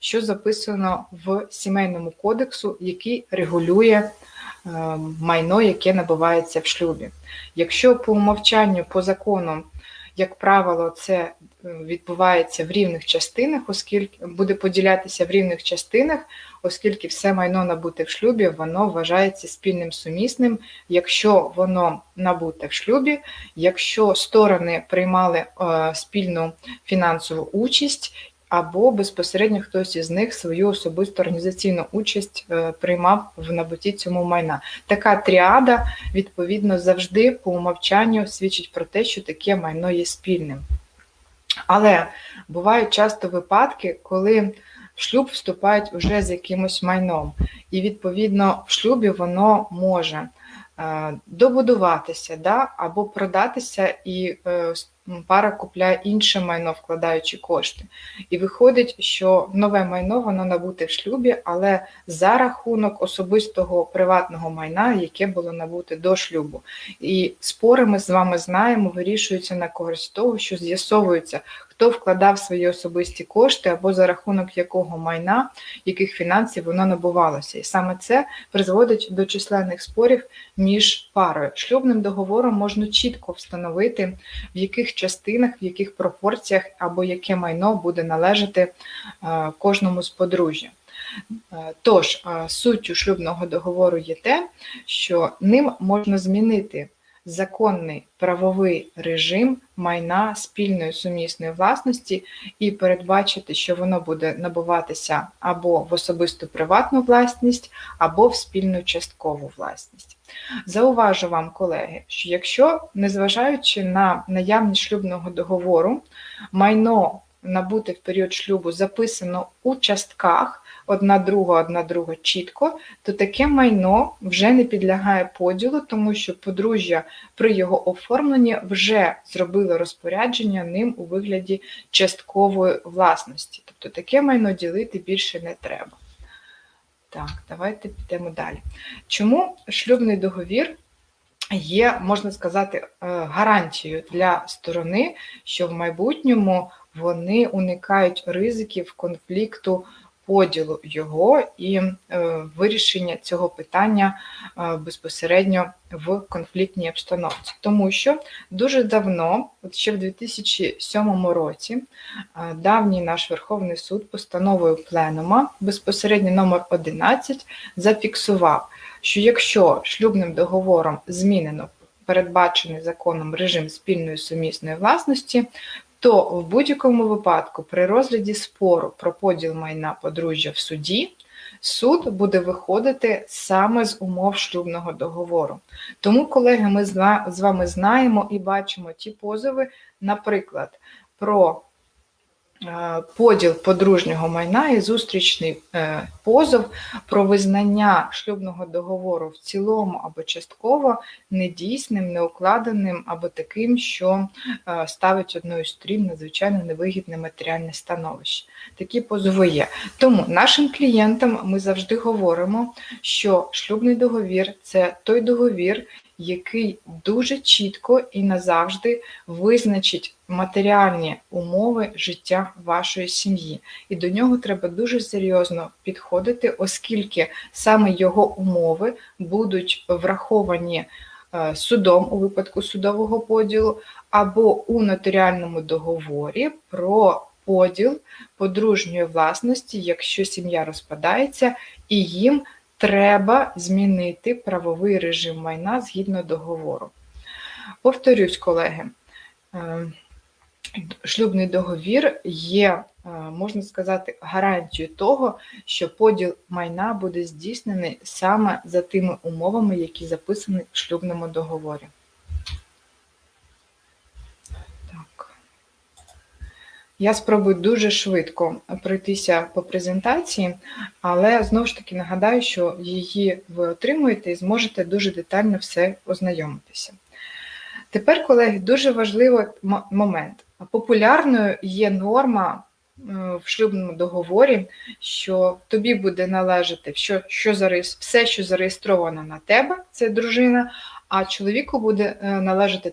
що записано в сімейному кодексу, який регулює е, майно, яке набувається в шлюбі. Якщо по умовчанню, по закону, як правило, це е, відбувається в рівних частинах, оскільки буде поділятися в рівних частинах, оскільки все майно набуте в шлюбі, воно вважається спільним сумісним, якщо воно набуте в шлюбі, якщо сторони приймали е, спільну фінансову участь. Або безпосередньо хтось із них свою особисту організаційну участь е, приймав в набутті цьому майна. Така тріада, відповідно, завжди по умовчанню свідчить про те, що таке майно є спільним. Але бувають часто випадки, коли в шлюб вступають вже з якимось майном, і відповідно в шлюбі воно може е, добудуватися да, або продатися, і е, пара купляє інше майно, вкладаючи кошти. І виходить, що нове майно воно набуте в шлюбі, але за рахунок особистого приватного майна, яке було набуте до шлюбу. І спори ми з вами знаємо, вирішуються на користь того, що з'ясовується, хто вкладав свої особисті кошти або за рахунок якого майна, яких фінансів воно набувалося. І саме це призводить до численних спорів між парою. Шлюбним договором можна чітко встановити, в яких частинах, в яких пропорціях або яке майно буде належати е, кожному з подружжя. Е, Тож, е, суттю шлюбного договору є те, що ним можна змінити законний правовий режим майна спільної сумісної власності і передбачити, що воно буде набуватися або в особисту приватну власність, або в спільну часткову власність. Зауважу вам, колеги, що якщо, незважаючи на наявність шлюбного договору, майно набуте в період шлюбу записано у частках одна друга, одна друга чітко, то таке майно вже не підлягає поділу, тому що подружжя при його оформленні вже зробило розпорядження ним у вигляді часткової власності. Тобто таке майно ділити більше не треба. Так, давайте підемо далі. Чому шлюбний договір є, можна сказати, е, гарантією для сторони, що в майбутньому вони уникають ризиків конфлікту поділу його і е, вирішення цього питання е, безпосередньо в конфліктній обстановці. Тому що дуже давно, от ще в 2007 році, е, давній наш Верховний суд постановою Пленума, безпосередньо номер 11, зафіксував, що якщо шлюбним договором змінено передбачений законом режим спільної сумісної власності, то в будь-якому випадку при розгляді спору про поділ майна подружжя в суді суд буде виходити саме з умов шлюбного договору. Тому, колеги, ми з вами знаємо і бачимо ті позови, наприклад, про поділ подружнього майна і зустрічний е, позов про визнання шлюбного договору в цілому або частково недійсним, неукладеним або таким, що е, ставить одну із сторін надзвичайно невигідне матеріальне становище. Такі позови є. Тому нашим клієнтам ми завжди говоримо, що шлюбний договір це той договір, який дуже чітко і назавжди визначить матеріальні умови життя вашої сім'ї. І до нього треба дуже серйозно підходити, оскільки саме його умови будуть враховані е, судом у випадку судового поділу, або у нотаріальному договорі про поділ подружньої власності, якщо сім'я розпадається, і їм треба змінити правовий режим майна згідно договору. Повторюсь, колеги, е, шлюбний договір є, е, можна сказати, гарантією того, що поділ майна буде здійснений саме за тими умовами, які записані в шлюбному договорі. Я спробую дуже швидко пройтися по презентації, але знову ж таки нагадаю, що її ви отримуєте і зможете дуже детально все ознайомитися. Тепер, колеги, дуже важливий момент. Популярною є норма е, в шлюбному договорі, що тобі буде належати все, що зареєстровано на тебе, це дружина, а чоловіку буде е, належати